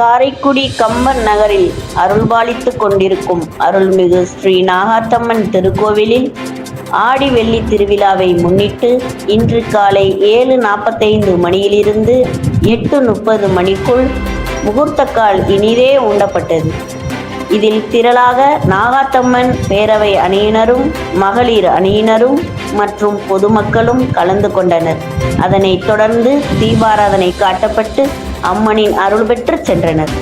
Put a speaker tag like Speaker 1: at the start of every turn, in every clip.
Speaker 1: காரைக்குடி கம்பன் நகரில் அருள்பாலித்துக் கொண்டிருக்கும் அருள்மிகு ஸ்ரீ நாகாத்தம்மன் திருக்கோவிலில் ஆடி வெள்ளி திருவிழாவை முன்னிட்டு இன்று காலை ஏழு நாற்பத்தைந்து மணியிலிருந்து எட்டு முப்பது மணிக்குள் முகூர்த்தக்கால் இனிதே உண்டப்பட்டது. இதில் திரளாக நாகாத்தம்மன் பேரவை அணியினரும் மகளிர் அணியினரும் மற்றும் பொதுமக்களும் கலந்து கொண்டனர். அதனைத் தொடர்ந்து தீபாராதனை காட்டப்பட்டு அம்மனின் அருள் பெற்று சென்றனர்.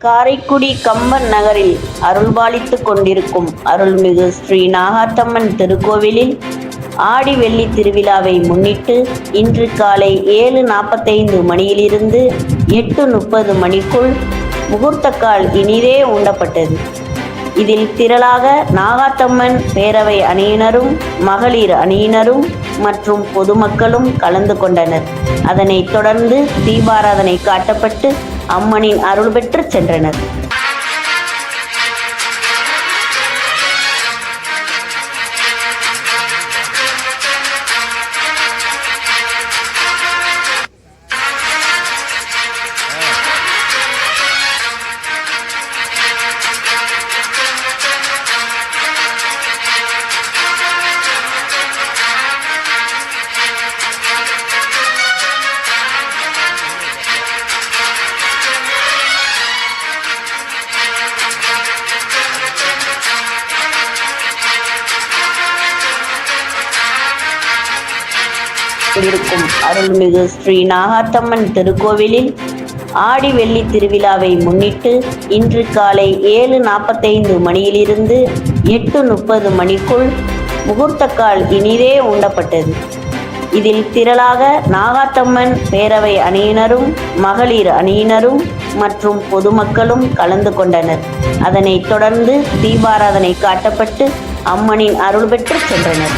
Speaker 1: காரைக்குடி கம்பன் நகரில் அருள்பாலித்துக் கொண்டிருக்கும் அருள்மிகு ஸ்ரீ நாகாத்தம்மன் திருக்கோவிலில் ஆடி வெள்ளி திருவிழாவை முன்னிட்டு இன்று காலை ஏழு நாற்பத்தைந்து மணியிலிருந்து எட்டு முப்பது மணிக்குள் முகூர்த்தக்கால் இனிதே உண்டப்பட்டது. இதில் திரளாக நாகாத்தம்மன் பேரவை அணியினரும் மகளிர் அணியினரும் மற்றும் பொதுமக்களும் கலந்து கொண்டனர். அதனைத் தொடர்ந்து தீபாராதனை காட்டப்பட்டு அம்மனின் அருள் பெற்று சென்றனர். இருக்கும் அருள்மிகு ஸ்ரீ நாகாத்தம்மன் திருக்கோவிலில் ஆடி வெள்ளி திருவிழாவை முன்னிட்டு இன்று காலை ஏழு நாற்பத்தைந்து மணியிலிருந்து எட்டு முப்பது மணிக்குள் முகூர்த்தக்கால் இனிதே உண்டப்பட்டது. இதில் திரளாக நாகாத்தம்மன் பேரவை அணியினரும் மகளிர் அணியினரும் மற்றும் பொதுமக்களும் கலந்து கொண்டனர். அதனைத் தொடர்ந்து தீபாராதனை காட்டப்பட்டு அம்மனின் அருள் பெற்று சென்றனர்.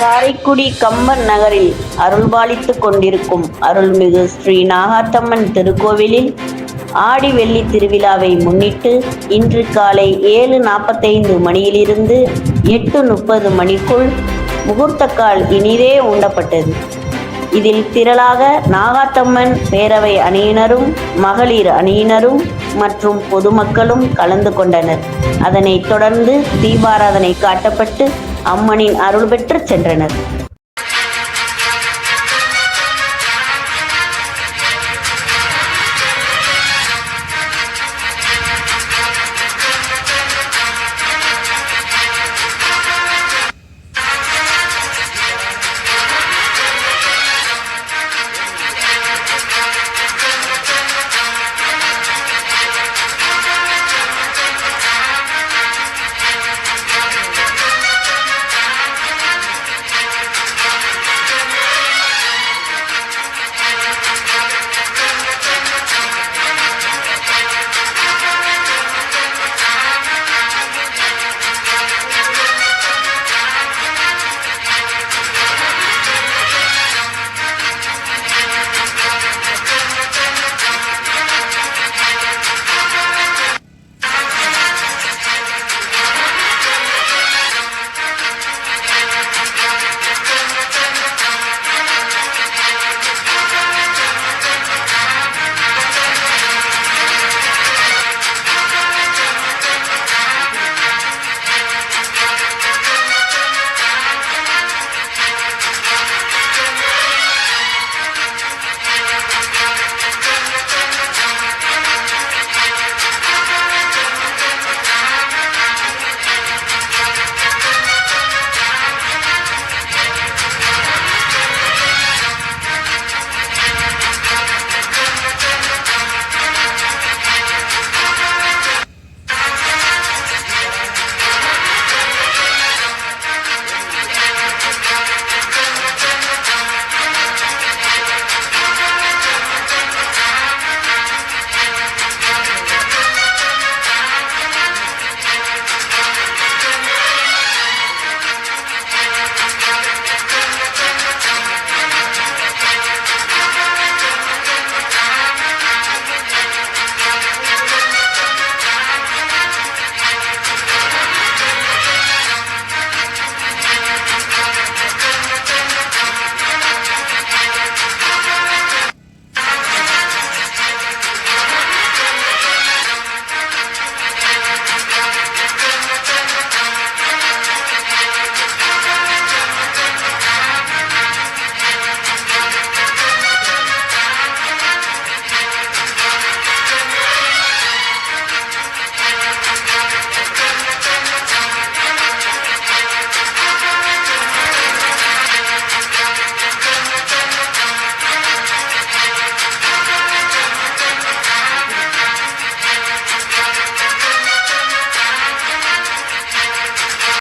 Speaker 1: காரைக்குடி கம்பன் நகரில் அருள்பாலித்துக் கொண்டிருக்கும் அருள்மிகு ஸ்ரீ நாகாத்தம்மன் திருக்கோவிலில் ஆடி வெள்ளி திருவிழாவை முன்னிட்டு இன்று காலை ஏழு நாற்பத்தைந்து மணியிலிருந்து எட்டு முப்பது மணிக்குள் முகூர்த்தக்கால் இனிதே உண்டப்பட்டது. இதில் திரளாக நாகாத்தம்மன் பேரவை அணியினரும் மகளிர் அணியினரும் மற்றும் பொதுமக்களும் கலந்து கொண்டனர். அதனைத் தொடர்ந்து தீபாராதனை காட்டப்பட்டு அம்மனின் அருள் பெற்று சென்றனர்.